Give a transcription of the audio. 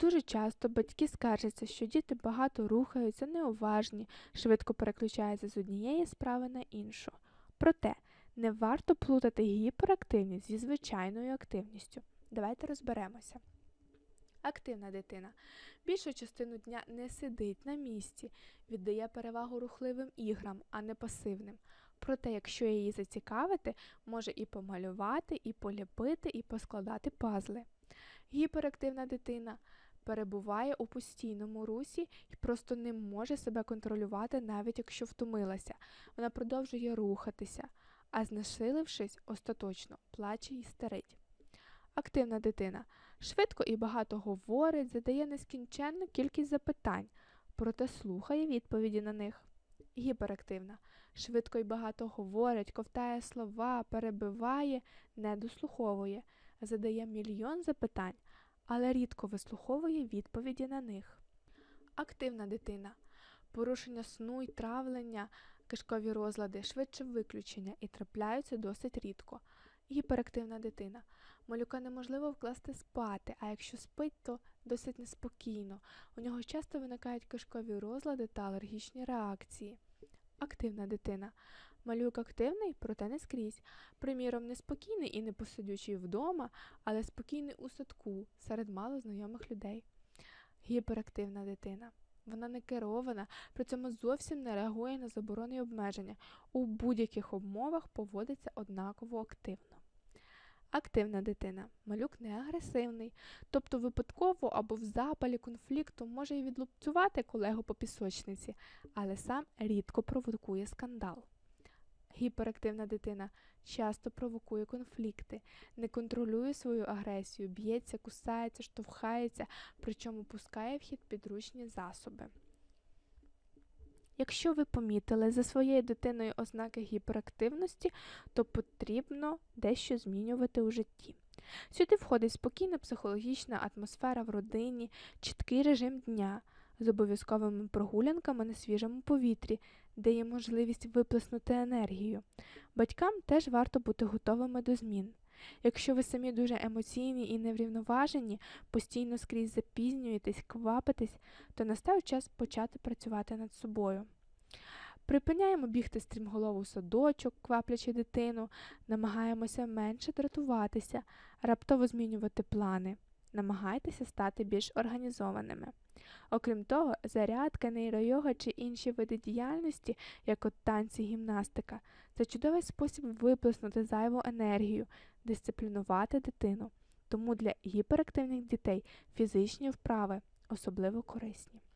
Дуже часто батьки скаржаться, що діти багато рухаються, неуважні, швидко переключаються з однієї справи на іншу. Проте не варто плутати гіперактивність зі звичайною активністю. Давайте розберемося. Активна дитина більшу частину дня не сидить на місці, віддає перевагу рухливим іграм, а не пасивним. Проте, якщо її зацікавити, може і помалювати, і поліпити, і поскладати пазли. Гіперактивна дитина перебуває у постійному русі і просто не може себе контролювати, навіть якщо втомилася. Вона продовжує рухатися, а знесилившись, остаточно плаче і старить. Активна дитина швидко і багато говорить, задає нескінченну кількість запитань, проте слухає відповіді на них. Гіперактивна швидко і багато говорить, ковтає слова, перебиває, не дослуховує, задає мільйон запитань, але рідко вислуховує відповіді на них. Активна дитина порушення сну й травлення, кишкові розлади, швидше виключення і трапляються досить рідко. Гіперактивна дитина. Малюка неможливо вкласти спати, а якщо спить, то досить неспокійно. У нього часто виникають кишкові розлади та алергічні реакції. Активна дитина. Малюк активний, проте не скрізь. Приміром, неспокійний і непосидючий вдома, але спокійний у садку серед малознайомих людей. Гіперактивна дитина. Вона не керована, при цьому зовсім не реагує на заборони й обмеження. У будь-яких умовах поводиться однаково активно. Активна дитина. Малюк не агресивний, тобто випадково або в запалі конфлікту може й відлупцювати колегу по пісочниці, але сам рідко провокує скандал. Гіперактивна дитина часто провокує конфлікти, не контролює свою агресію, б'ється, кусається, штовхається, причому пускає в хід підручні засоби. Якщо ви помітили за своєю дитиною ознаки гіперактивності, то потрібно дещо змінювати у житті. Сюди входить спокійна психологічна атмосфера в родині, чіткий режим дня з обов'язковими прогулянками на свіжому повітрі, де є можливість виплеснути енергію. Батькам теж варто бути готовими до змін. Якщо ви самі дуже емоційні і неврівноважені, постійно скрізь запізнюєтесь, квапитесь, то настав час почати працювати над собою. Припиняємо бігти стрімголов у садочок, кваплячи дитину, намагаємося менше дратуватися, раптово змінювати плани. Намагайтеся стати більш організованими. Окрім того, зарядка, нейройога чи інші види діяльності, як от танці, гімнастика, це чудовий спосіб виплеснути зайву енергію, дисциплінувати дитину. Тому для гіперактивних дітей фізичні вправи особливо корисні.